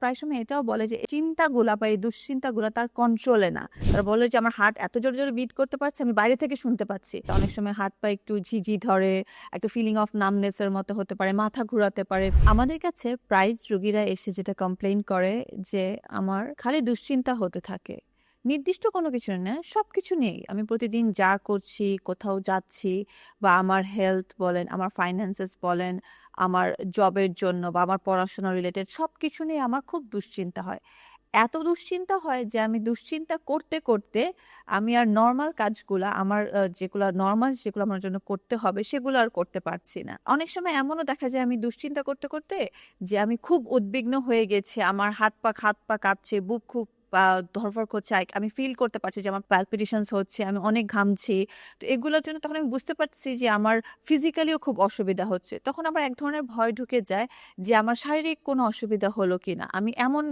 প্রায় সময় এটাও বলে যে, চিন্তাগুলা বা এই দুশ্চিন্তাগুলা তার কন্ট্রোলে না। তারা বলে যে, আমার হার্ট এত জোরে জোরে বিট করতে পারছে, আমি বাইরে থেকে শুনতে পাচ্ছি। অনেক সময় হাত পা একটু ঝিঝি ধরে, একটা ফিলিং অফ নামনেস এর মতো হতে পারে, মাথা ঘুরাতে পারে। আমাদের কাছে প্রায় রুগীরা এসে যেটা কমপ্লেন করে যে, আমার খালি দুশ্চিন্তা হতে থাকে। নির্দিষ্ট কোনো কিছু না সব কিছু নেই আমি প্রতিদিন যা করছি, কোথাও যাচ্ছি বা আমার হেলথ বলেন, আমার ফাইন্যান্সেস বলেন, আমার জবের জন্য বা আমার পড়াশোনা রিলেটেড সব কিছু নিয়ে আমার খুব দুশ্চিন্তা হয়। এত দুশ্চিন্তা হয় যে আমি দুশ্চিন্তা করতে করতে আমি আর নর্মাল কাজগুলা, আমার যেগুলো নর্মাল যেগুলো আমার জন্য করতে হবে সেগুলো আর করতে পারছি না। অনেক সময় এমনও দেখা যায় আমি দুশ্চিন্তা করতে করতে যে আমি খুব উদ্বিগ্ন হয়ে গেছি, আমার হাত পা হাত পা কাঁপছে, বুক খুব বা ধরফর করছে আমি ফিল করতে পারছি যে আমার প্যালপিটেশনস হচ্ছে, আমি অনেক ঘামছি। তো এগুলোর জন্য তখন আমি বুঝতে পারছি যে আমার ফিজিক্যালিও খুব অসুবিধা হচ্ছে। তখন আমার এক ধরনের ভয় ঢুকে যায় যে আমার শারীরিক কোনো অসুবিধা হলো কি না আমি এমন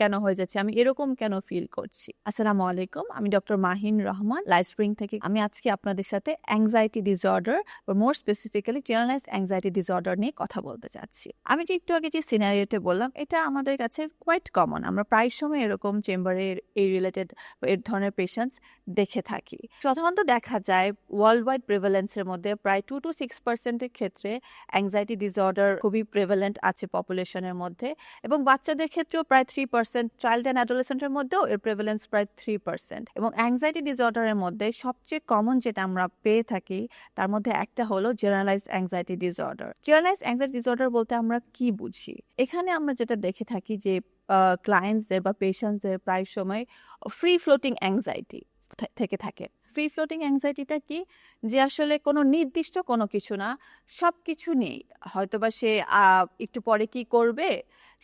কেন হয়ে যাচ্ছে? আমি এরকম কেন ফিল করছি? আসসালামু আলাইকুম, আমি doctor Mahin Rahman. Life spring থেকে আমি আজকে আপনাদের সাথে অ্যাংজাইটি ডিসঅর্ডার বা more specifically generalize anxiety disorder নিয়ে কথা বলতে চাচ্ছি। আমি যে একটু আগে যে সিনারিওতে বললাম, এটা আমাদের কাছে কোয়াইট কমন আমরা প্রায় সময় এরকম চেম্বারে এই রিলেটেড এর ধরনের পেশেন্টস দেখে থাকি। সাধারণত দেখা যায় ওয়ার্ল্ড ওয়াইড প্রিভ্যালেন্সের মধ্যে প্রায় টু টু সিক্স পার্সেন্টের ক্ষেত্রে অ্যাংজাইটি ডিসঅর্ডার খুবই প্রেভেলেন্ট আছে পপুলেশনের মধ্যে, এবং বাচ্চাদের ক্ষেত্রেও প্রায় থ্রি পার্সেন্ট চাইল্ড অ্যান্ড অ্যাডোলেসেন্টের মধ্যেও এর প্রেভেলেন্স প্রায় থ্রি পার্সেন্ট এবং অ্যাংজাইটি ডিসঅর্ডারের মধ্যে সবচেয়ে কমন যেটা আমরা পেয়ে থাকি, তার মধ্যে একটা হলো generalized anxiety disorder generalized anxiety disorder বলতে আমরা কি বুঝি? এখানে আমরা যেটা দেখে থাকি যে ক্লায়েন্টসদের বা পেশেন্টসদের প্রায় সময় ফ্রি ফ্লোটিং অ্যাংজাইটি থেকে থাকে। ফ্রি ফ্লোটিং অ্যাংজাইটিটা কি? যে আসলে কোনো নির্দিষ্ট কোনো কিছু না সব কিছু নেই। হয়তোবা সে একটু পরে কি করবে,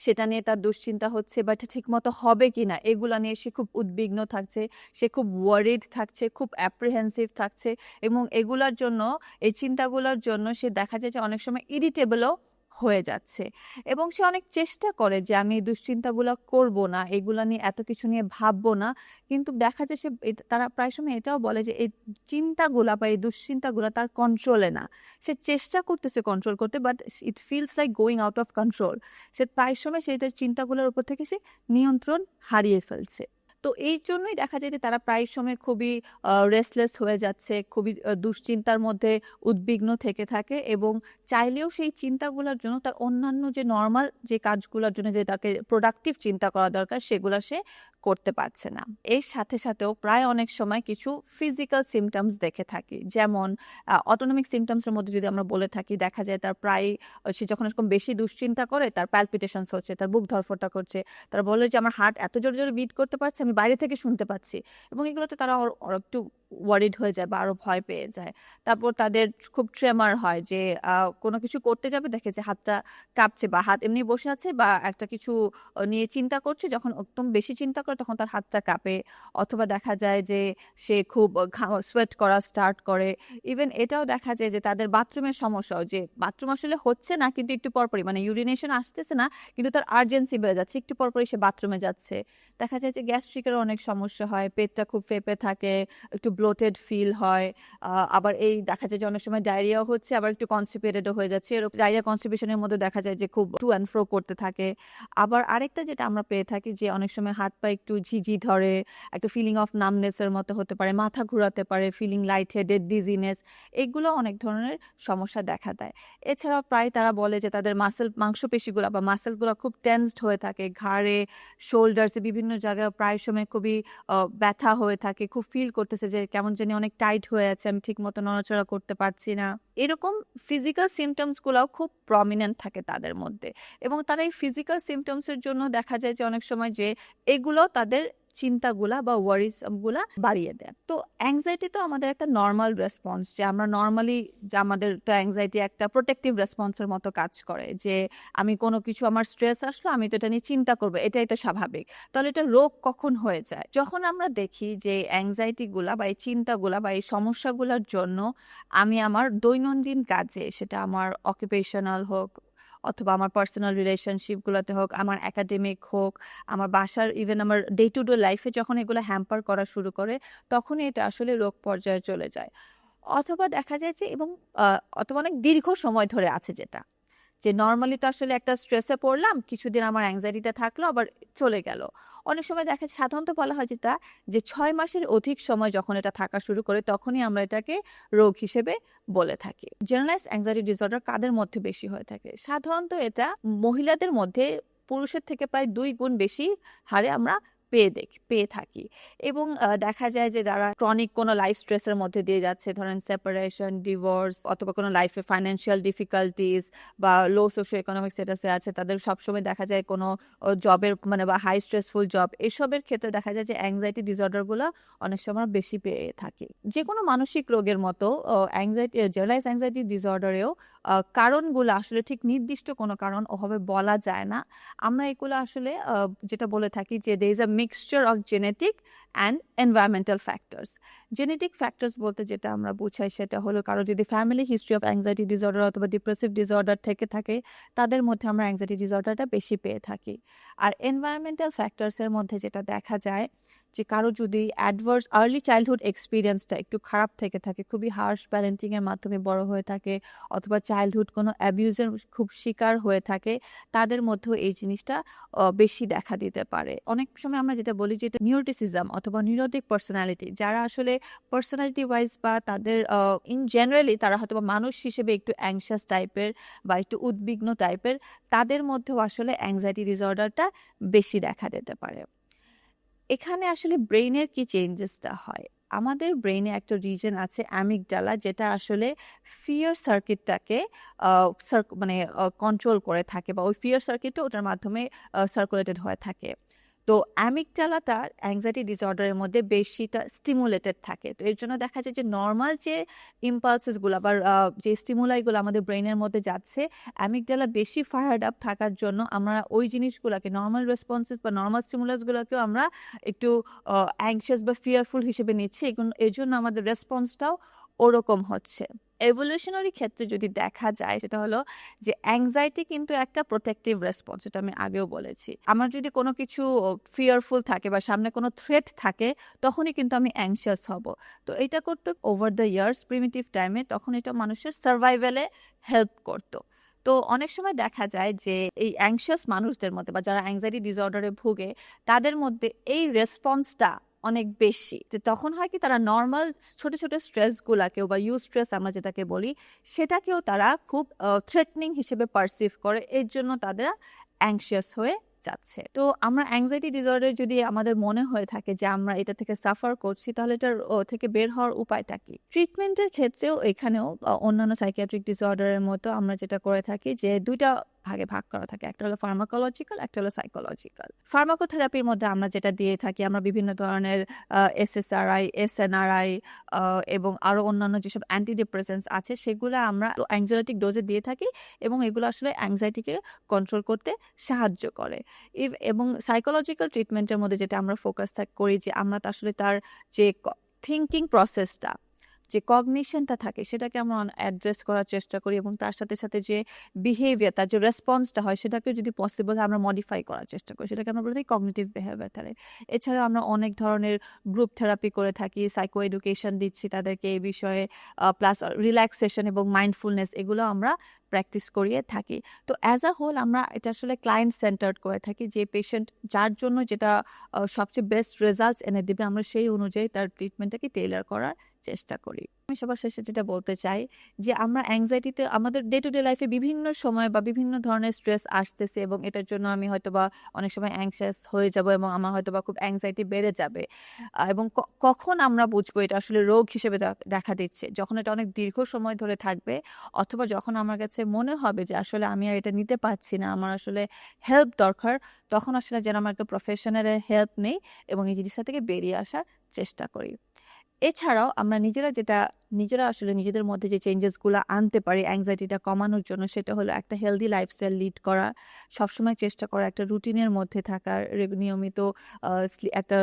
সেটা নিয়ে তার দুশ্চিন্তা হচ্ছে বা এটা ঠিক মতো হবে কি না, এগুলা নিয়ে সে খুব উদ্বিগ্ন থাকছে, সে খুব ওয়ারিড থাকছে, খুব অ্যাপ্রিহেন্সিভ থাকছে এবং এগুলার জন্য, এই চিন্তাগুলোর জন্য সে দেখা যায় যে অনেক সময় ইরিটেবলও হয়ে যাচ্ছে। এবং সে অনেক চেষ্টা করে যে, আমি এই দুশ্চিন্তাগুলো করব না, এগুলা নিয়ে এত কিছু নিয়ে ভাববো না। কিন্তু দেখা যায় সে তারা প্রায় সময় এটাও বলে যে, এই চিন্তাগুলা বা এই দুশ্চিন্তাগুলা তার কন্ট্রোলে না। সে চেষ্টা করতেছে কন্ট্রোল করতে but it feels like going out of control সে প্রায় সময় সেই তার চিন্তাগুলোর উপর থেকে সে নিয়ন্ত্রণ হারিয়ে ফেলছে। তো এই জন্যই দেখা যায় যে তারা প্রায় সময় খুবই রেস্টলেস হয়ে যাচ্ছে, খুবই দুশ্চিন্তার মধ্যে উদ্বিগ্ন থেকে থাকে এবং চাইলেও সেই চিন্তাগুলোর জন্য তার অন্যান্য যে নর্মাল যে কাজগুলোর জন্য যে তাকে প্রোডাক্টিভ চিন্তা করা দরকার সেগুলো সে করতে পারছে না। এর সাথে সাথেও প্রায় অনেক সময় কিছু ফিজিক্যাল সিমটমস দেখে থাকি। যেমন অটোনমিক সিমটমসের মধ্যে যদি আমরা বলে থাকি, দেখা যায় তার প্রায় সে যখন এরকম বেশি দুশ্চিন্তা করে, তার প্যালপিটেশনস হচ্ছে, তার বুক ধরফটা করছে, তারা বলে যে, আমার হার্ট এত জোরে জোরে বিট করতে পারছে, আমি বাইরে থেকে শুনতে পাচ্ছি। এবং এগুলোতে তারা একটু ওয়ারিড হয়ে যায় বা আরও ভয় পেয়ে যায়। তারপর তাদের খুব ট্রেমার হয় যে কোনো কিছু করতে যাবে, দেখে যে হাতটা কাঁপছে বা হাত এমনি বসে আছে বা একটা কিছু নিয়ে চিন্তা করছে, যখন একদম বেশি চিন্তা করে তখন তার হাতটা কাঁপে। অথবা দেখা যায় যে সে খুব সোয়েট করা স্টার্ট করে। ইভেন এটাও দেখা যায় যে তাদের বাথরুমের সমস্যাও যে বাথরুম আসলে হচ্ছে না কিন্তু একটু পরপরই মানে ইউরিনেশন আসতেছে না, কিন্তু তার আর্জেন্সি বেড়ে যাচ্ছে, একটু পরপরই সে বাথরুমে যাচ্ছে। দেখা যায় যে গ্যাস্ট্রিকেরও অনেক সমস্যা হয়, পেটটা খুব ফেপে থাকে, একটু ব্লোটেড ফিল হয়। আবার এই দেখা যায় যে অনেক সময় ডায়রিয়াও হচ্ছে, আবার একটু কনস্টিপেটেডও হয়ে যাচ্ছে। এরকম ডায়রিয়া কনস্টিপেশনের মধ্যে দেখা যায় যে খুব টু অ্যান্ড ফ্রো করতে থাকে। আবার আরেকটা যেটা আমরা পেয়ে থাকি যে অনেক সময় হাত পা একটু ঝিঝি ধরে, একটা ফিলিং অফ নামনেসের মতো হতে পারে, মাথা ঘোরাতে পারে ফিলিং লাইট হেডেড ডিজিনেস এগুলো অনেক ধরনের সমস্যা দেখা দেয়। এছাড়াও প্রায় তারা বলে যে তাদের মাসেল মাংসপেশিগুলো বা মাসেলগুলো খুব টেন্সড হয়ে থাকে, ঘাড়ে শোল্ডার্সে বিভিন্ন জায়গায় প্রায় সময় খুবই ব্যথা হয়ে থাকে, খুব ফিল করতেছে যে কেমন জানি অনেক টাইট হয়ে আছে, আমি ঠিক মতো নড়াচড়া করতে পারছি না। এরকম ফিজিক্যাল সিমটমস গুলাও খুব প্রমিনেন্ট থাকে তাদের মধ্যে। এবং তারা এই ফিজিক্যাল সিমটমসের জন্য দেখা যায় যে অনেক সময় যে এগুলো তাদের চিন্তাগুলা বা ওয়ারিসগুলা বাড়িয়ে দেয়। তো অ্যাংজাইটি তো আমাদের একটা নর্মাল রেসপন্স যে আমরা নর্মালি যে আমাদের তো অ্যাংজাইটি একটা প্রোটেক্টিভ রেসপন্সের মতো কাজ করে, যে আমি কোনো কিছু, আমার স্ট্রেস আসলো, আমি তো এটা নিয়ে চিন্তা করব, এটাই তো স্বাভাবিক। তাহলে এটা রোগ কখন হয়ে যায়? যখন আমরা দেখি যে অ্যাংজাইটি গুলা বা এই চিন্তাগুলা বা এই সমস্যাগুলোর জন্য আমি আমার দৈনন্দিন কাজে, সেটা আমার অকুপেশনাল হোক অথবা আমার পার্সোনাল রিলেশনশিপগুলোতে হোক, আমার একাডেমিক হোক, আমার বাসার ইভেন আমার ডে টু ডে লাইফে যখন এগুলো হ্যাম্পার করা শুরু করে, তখনই এটা আসলে রোগ পর্যায়ে চলে যায়। অথবা দেখা যায় যে এবং অথবা অনেক দীর্ঘ সময় ধরে আছে যেটা। যে নর্মালি তো আসলে একটা স্ট্রেসে পড়লাম, কিছুদিন আমার অ্যাংজাইটিটা থাকল, আবার চলে গেল। অনেক সময় দেখা যায়, সাধারণত বলা হয় যেটা, যে ছয় মাসের অধিক সময় যখন এটা থাকা শুরু করে, তখনই আমরা এটাকে রোগ হিসেবে বলে থাকি। জেনারেলাইজ অ্যাংজাইটি ডিসঅর্ডার কাদের মধ্যে বেশি হয়ে থাকে? সাধারণত এটা মহিলাদের মধ্যে পুরুষের থেকে প্রায় দুই গুণ বেশি হারে আমরা পেয়ে দেখ, পেয়ে থাকি। এবং দেখা যায় যে যারা ক্রনিক কোনো লাইফ স্ট্রেসের মধ্যে দিয়ে যাচ্ছে, ধরেন সেপারেশন ডিভোর্স অথবা কোনো লাইফে ফাইন্যান্সিয়াল ডিফিকাল্টিস বা লো সোশিও ইকোনমিক স্ট্যাটাসে আছে, তাদের সবসময় দেখা যায় কোনো জবের মানে বা হাই স্ট্রেসফুল জব এসবের ক্ষেত্রে দেখা যায় যে অ্যাংজাইটি ডিসঅর্ডারগুলো অনেক সময় বেশি পেয়ে থাকে। যে কোনো মানসিক রোগের মতো অ্যাংজাইটি জেনারেলাইজ অ্যাংজাইটি ডিসঅর্ডারেও কারণগুলো আসলে ঠিক নির্দিষ্ট কোনো কারণ ওভাবে বলা যায় না। আমরা এগুলো আসলে যেটা বলে থাকি যে they is a mixture of genetic and environmental factors genetic factors বলতে যেটা আমরা বুঝাই সেটা হলো কারও যদি family history of anxiety disorder অথবা ডিপ্রেসিভ ডিসঅর্ডার থেকে থাকে, তাদের মধ্যে আমরা অ্যাংজাইটি ডিসঅর্ডারটা বেশি পেয়ে থাকি। আর এনভায়রনমেন্টাল ফ্যাক্টরসের মধ্যে যেটা দেখা যায় যে কারও যদি অ্যাডভার্স আর্লি চাইল্ডহুড এক্সপিরিয়েন্সটা একটু খারাপ থেকে থাকে, খুবই হার্শ প্যারেন্টিংয়ের মাধ্যমে বড় হয়ে থাকে অথবা চাইল্ডহুড কোনো অ্যাবিউজের খুব শিকার হয়ে থাকে, তাদের মধ্যেও এই জিনিসটা বেশি দেখা দিতে পারে। অনেক সময় আমরা যেটা বলি যে এটা নিউরোটিসিজম অথবা নিউরোটিক পার্সোনালিটি যারা আসলে পার্সোনালিটি ওয়াইজ বা তাদের ইন জেনারেলি তারা হয়তো বা মানুষ হিসেবে একটু অ্যাংশাস টাইপের বা একটু উদ্বিগ্ন টাইপের তাদের মধ্যেও আসলে অ্যাংজাইটি ডিসঅর্ডারটা বেশি দেখা দিতে পারে। এখানে আসলে ব্রেইনের কি চেঞ্জেসটা হয়? আমাদের ব্রেইনে একটা রিজন আছে অ্যামিগডালা যেটা আসলে ফিয়ার সার্কিটটাকে মানে কন্ট্রোল করে থাকে বা ওই ফিয়ার সার্কিটটা ওটার মাধ্যমে সার্কুলেটেড হয়ে থাকে। তো অ্যামিগডালাটা অ্যাংজাইটি ডিসঅর্ডারের মধ্যে বেশিটা স্টিমুলেটেড থাকে। তো এর জন্য দেখা যায় যে নর্মাল যে ইম্পালসেসগুলো আবার যে স্টিমুলাইগুলো আমাদের ব্রেইনের মধ্যে যাচ্ছে, অ্যামিগডালা বেশি ফায়ার্ড আপ থাকার জন্য আমরা ওই জিনিসগুলোকে নর্মাল রেসপন্সেস বা নর্মাল স্টিমুলাসগুলোকেও আমরা একটু অ্যাংশিয়াস বা ফিয়ারফুল হিসেবে নিচ্ছি। এর জন্য আমাদের রেসপন্সটাও ওরকম হচ্ছে। এভলিউশনারি ক্ষেত্রে যদি দেখা যায়, সেটা হলো যে অ্যাংজাইটি কিন্তু একটা প্রোটেক্টিভ রেসপন্স যেটা আমি আগেও বলেছি। আমার যদি কোনো কিছু ফিয়ারফুল থাকে বা সামনে কোনো থ্রেট থাকে, তখনই কিন্তু আমি অ্যাংশিয়াস হব। তো এটা করতে ওভার দ্য ইয়ার্স প্রিমিটিভ টাইমে তখন এটা মানুষের সার্ভাইভেলে হেল্প করতো। তো অনেক সময় দেখা যায় যে এই অ্যাংশিয়াস মানুষদের মধ্যে বা যারা অ্যাংজাইটি ডিসঅর্ডারে ভুগে, তাদের মধ্যে এই রেসপন্সটা অনেক বেশি। তখন হয় কি তারা নর্মাল ছোট ছোট স্ট্রেসগুলাকেও বা ইউ স্ট্রেস আমরা যেটাকে বলি, সেটাকেও তারা খুব থ্রেটনিং হিসেবে পারসিভ করে। এর জন্য তাদের অ্যাংশিয়াস হয়ে যাচ্ছে। তো আমরা অ্যাংজাইটি ডিসঅর্ডার যদি আমাদের মনে হয়ে থাকে যে আমরা এটা থেকে সাফার করছি, তাহলে এটার থেকে বের হওয়ার উপায়টা কি? ট্রিটমেন্টের ক্ষেত্রেও এখানেও অন্যান্য সাইকিয়াট্রিক ডিসঅর্ডারের মতো আমরা যেটা করে থাকি যে দুইটা ভাগে ভাগ করা থাকে। একটা হলো ফার্মাকোলজিক্যাল একটা হলো সাইকোলজিক্যাল ফার্মাকোথেরাপির মধ্যে আমরা যেটা দিয়ে থাকি, আমরা বিভিন্ন ধরনের এসএসআরআই এসএনআরআই এবং আরও অন্যান্য যেসব অ্যান্টি অ্যান্টিডিপ্রেসেন্স আছে, সেগুলো আমরা অ্যাংজাইটিক ডোজে দিয়ে থাকি এবং এগুলো আসলে অ্যাংজাইটিকে কন্ট্রোল করতে সাহায্য করে। এবং সাইকোলজিক্যাল ট্রিটমেন্টের মধ্যে যেটা আমরা ফোকাস করি যে আমরা আসলে তার যে থিঙ্কিং প্রসেসটা যে কগনিশনটা থাকে, সেটাকে আমরা অ্যাড্রেস করার চেষ্টা করি এবং তার সাথে সাথে যে বিহেভিয়ার তার যে রেসপন্সটা হয় সেটাকে যদি পসিবল আমরা মডিফাই করার চেষ্টা করি। সেটাকে আমরা বলে থাকি কগনিটিভ বিহেভিয়ার থাকে এছাড়াও আমরা অনেক ধরনের গ্রুপ থেরাপি করে থাকি সাইকো এডুকেশন দিচ্ছি তাদেরকে এই বিষয়ে প্লাস রিল্যাক্সেশন এবং মাইন্ডফুলনেস এগুলো আমরা প্র্যাকটিস করিয়ে থাকি। তো অ্যাজ আ হোল আমরা এটা আসলে ক্লায়েন্ট সেন্টার্ড করে থাকি, যে পেশেন্ট যার জন্য যেটা সবচেয়ে বেস্ট রেজাল্টস এনে দেবে, আমরা সেই অনুযায়ী তার ট্রিটমেন্টটাকে টেইলার করার চেষ্টা করি। আমি সবার শেষে যেটা বলতে চাই যে, আমরা অ্যাংজাইটিতে আমাদের ডে টু ডে লাইফে বিভিন্ন সময় বা বিভিন্ন ধরনের স্ট্রেস আসতেছে এবং এটার জন্য আমি হয়তো বা অনেক সময় অ্যাংশাস হয়ে যাব এবং আমার হয়তো বা খুব অ্যাংজাইটি বেড়ে যাবে। এবং কখন আমরা বুঝব এটা আসলে রোগ হিসেবে দেখা দিচ্ছে? যখন এটা অনেক দীর্ঘ সময় ধরে থাকবে অথবা যখন আমার কাছে মনে হবে যে, আসলে আমি আর এটা নিতে পারছি না, আমার আসলে হেল্প দরকার, তখন আসলে যেন আমার একটা প্রফেশনাল হেল্প নেই এবং এই জিনিসটা থেকে বেরিয়ে আসার চেষ্টা করি। এছাড়াও আমরা নিজেরা যেটা নিজেরা আসলে নিজেদের মধ্যে যে চেঞ্জেসগুলো আনতে পারি অ্যাংজাইটিটা কমানোর জন্য সেটা হলো একটা হেলদি লাইফস্টাইল লিড করা, সবসময় চেষ্টা করা, একটা রুটিনের মধ্যে থাকার নিয়মিত একটা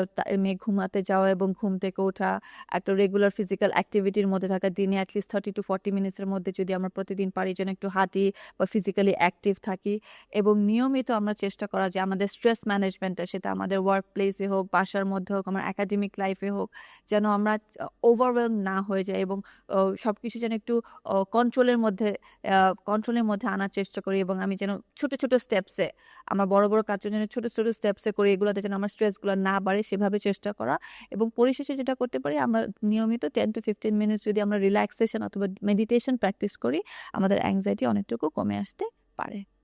মেয়ে ঘুমাতে যাওয়া এবং ঘুম থেকে ওঠা, একটা রেগুলার ফিজিক্যাল অ্যাক্টিভিটির মধ্যে থাকা, দিনে at least thirty to forty মিনিটসের মধ্যে যদি আমরা প্রতিদিন পারি যেন একটু হাঁটি বা ফিজিক্যালি অ্যাক্টিভ থাকি এবং নিয়মিত আমরা চেষ্টা করা যে আমাদের স্ট্রেস ম্যানেজমেন্টটা সেটা আমাদের ওয়ার্ক প্লেসে হোক, বাসার মধ্যে হোক, আমার একাডেমিক লাইফে হোক, যেন আমরা ওভারওয়েল না হয়ে যায় এবং ও সবকিছু যেন একটু কন্ট্রোলের মধ্যে কন্ট্রোলের মধ্যে আনার চেষ্টা করি এবং আমি যেন ছোট, ছোট স্টেপসে আমার বড়, বড় কাজটা যেন ছোট, ছোট স্টেপসে করি এগুলাতে যেন আমার স্ট্রেসগুলা না বাড়ে সেভাবে চেষ্টা করা এবং পরিশেষে যেটা করতে পারি আমরা নিয়মিত টেন টু ফিফটিন মিনিটস যদি আমরা রিল্যাক্সেশন অথবা মেডিটেশন প্র্যাকটিস করি আমাদের অ্যাংজাইটি অনেকটুকু কমে আসতে পারে।